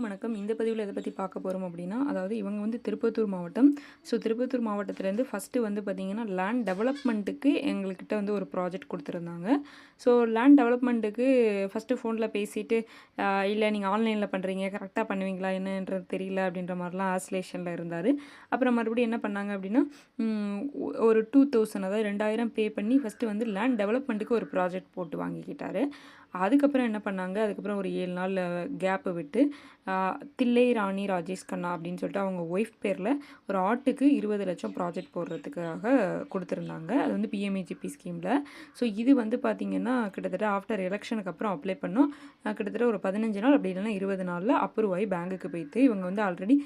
அனைவருக்கும் வணக்கம். இந்த பதிவில் எதை பற்றி பார்க்க போகிறோம் அப்படின்னா அதாவது இவங்க வந்து திருப்பத்தூர் மாவட்டம். ஸோ திருப்பத்தூர் மாவட்டத்துலேருந்து ஃபஸ்ட்டு வந்து பார்த்திங்கன்னா லேண்ட் டெவலப்மெண்ட்டுக்கு எங்கள்கிட்ட வந்து ஒரு ப்ராஜெக்ட் கொடுத்துருந்தாங்க. ஸோ லேண்ட் டெவலப்மெண்ட்டுக்கு ஃபஸ்ட்டு ஃபோனில் பேசிட்டு இல்லை நீங்கள் ஆன்லைனில் பண்ணுறீங்க கரெக்டாக பண்ணுவீங்களா? என்னன்றது தெரியல அப்படின்ற மாதிரிலாம் ஆஸ்லேஷனில் இருந்தார். அப்புறம் மறுபடியும் என்ன பண்ணாங்க அப்படின்னா ஒரு டூ தௌசண்ட் அதாவது ரெண்டாயிரம் பே பண்ணி ஃபஸ்ட்டு வந்து லேண்ட் டெவலப்மெண்ட்டுக்கு ஒரு ப்ராஜெக்ட் போட்டு வாங்கிக்கிட்டாரு. அதுக்கப்புறம் என்ன பண்ணாங்க? அதுக்கப்புறம் ஒரு ஏழு நாள் கேப்பு விட்டு தில்லை ராணி ராஜேஷ் கண்ணா அப்படின்னு சொல்லிட்டு அவங்க ஒய்ஃப் பேரில் ஒரு ஆட்டுக்கு இருபது லட்சம் ப்ராஜெக்ட் போடுறதுக்காக கொடுத்துருந்தாங்க. அது வந்து பிஎம்ஏஜிபி ஸ்கீமில் ஸோ இது வந்து பார்த்திங்கன்னா கிட்டத்தட்ட ஆஃப்டர் எலெக்ஷனுக்கு அப்புறம் அப்ளை பண்ணோம். கிட்டத்தட்ட ஒரு பதினஞ்சு நாள் அப்படி இல்லைன்னா இருபது நாளில் அப்ரூவ் ஆகி பேங்க்குக்கு போயிட்டு இவங்க வந்து ஆல்ரெடி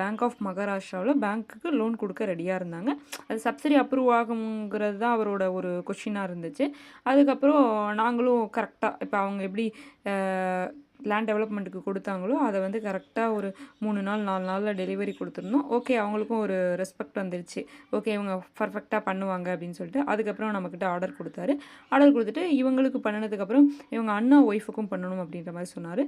பேங்க் ஆஃப் மகாராஷ்டிராவில் பேங்க்குக்கு லோன் கொடுக்க ரெடியாக இருந்தாங்க. அது சப்சிடி அப்ரூவ் ஆகுங்கிறது தான் அவரோட ஒரு கொஷினாக இருந்துச்சு. அதுக்கப்புறம் நாங்களும் கரெக்டாக இப்போ அவங்க எப்படி லேண்ட் டெவலப்மெண்ட்டுக்கு கொடுத்தாங்களோ அதை வந்து கரெக்டாக ஒரு மூணு நாள் நாலு நாளில் டெலிவரி கொடுத்துருந்தோம் ஓகே அவங்களுக்கும் ஒரு ரெஸ்பெக்ட் வந்துருச்சு. ஓகே இவங்க பர்ஃபெக்டாக பண்ணுவாங்க அப்படின்னு சொல்லிட்டு அதுக்கப்புறம் நம்மக்கிட்ட ஆர்டர் கொடுத்தாரு. ஆர்டர் கொடுத்துட்டு இவங்களுக்கு பண்ணினதுக்கப்புறம் இவங்க அண்ணா ஒய்ஃபுக்கும் பண்ணணும் அப்படின்ற மாதிரி சொன்னார்.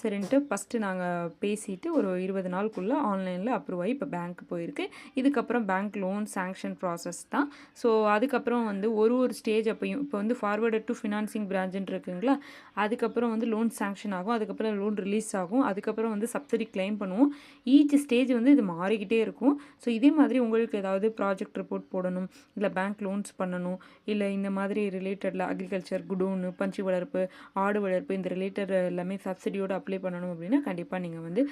சரின்ட்டு ஃபஸ்ட்டு நாங்கள் பேசிட்டு ஒரு இருபது நாளுக்குள்ளே ஆன்லைனில் அப்ரூவ் ஆகி இப்போ பேங்க் போயிருக்கு. இதுக்கப்புறம் பேங்க் லோன் சாங்ஷன் ப்ராசஸ் தான். ஸோ அதுக்கப்புறம் வந்து ஒரு ஒரு ஸ்டேஜ் அப்பையும் இப்போ வந்து ஃபார்வர்டு டு ஃபினான்சிங் பிரான்ச்சுன்னு இருக்குங்களா அதுக்கப்புறம் வந்து லோன் சாங்ஷன் ஆகும். அதுக்கப்புறம் லோன் ரிலீஸ் ஆகும். அதுக்கப்புறம் வந்து சப்சிடி கிளைம் பண்ணுவோம். ஈச் ஸ்டேஜ் வந்து இது மாறிக்கிட்டே இருக்கும். ஸோ இதே மாதிரி உங்களுக்கு ஏதாவது ப்ராஜெக்ட் ரிப்போர்ட் போடணும். இல்லை பேங்க் லோன்ஸ் பண்ணணும். இல்லை இந்த மாதிரி ரிலேட்டடில் அக்ரிகல்ச்சர் குடோனு பஞ்சு வளர்ப்பு ஆடு வளர்ப்பு இந்த ரிலேட்டட் எல்லாமே சப்சிடியோடு அப்ளை பண்ணணும் அப்படின்னா கண்டிப்பாக நீங்கள் வந்து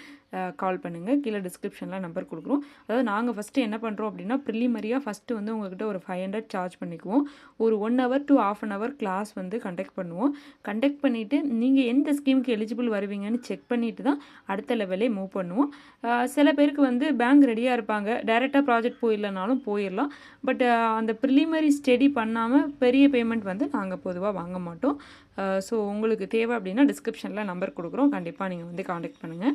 கால் பண்ணுங்கள் கீழே டிஸ்கிரிப்ஷனில் நம்பர் கொடுக்குறோம். அதாவது நாங்கள் ஃபஸ்ட்டு என்ன பண்ணுறோம் அப்படின்னா ப்ரிலிமரியாக ஃபஸ்ட்டு வந்து உங்கள்கிட்ட ஒரு ஃபைவ் ஹண்ட்ரட் சார்ஜ் பண்ணிக்குவோம். ஒரு one hour to half an hour class வந்து கண்டக்ட் பண்ணுவோம். கண்டக்ட் பண்ணிவிட்டு நீங்கள் எந்த ஸ்கீமுக்கு எலிஜிபிள் வருவீங்கன்னு செக் பண்ணிட்டு தான் அடுத்த லெவலே மூவ் பண்ணுவோம். சில பேருக்கு வந்து பேங்க் ரெடியாக இருப்பாங்க. டைரெக்டாக ப்ராஜெக்ட் போயிடலனாலும் போயிடலாம். பட் அந்த ப்ரிலிமரி ஸ்டடி பண்ணாமல் பெரிய பேமெண்ட் வந்து நாங்கள் பொதுவாக வாங்க மாட்டோம். ஸோ உங்களுக்கு தேவை அப்படின்னா டிஸ்கிரிப்ஷனில் நம்பர் கொடுக்குறோம். கண்டிப்பாக நீங்கள் வந்து காண்டாக்ட் பண்ணுங்கள்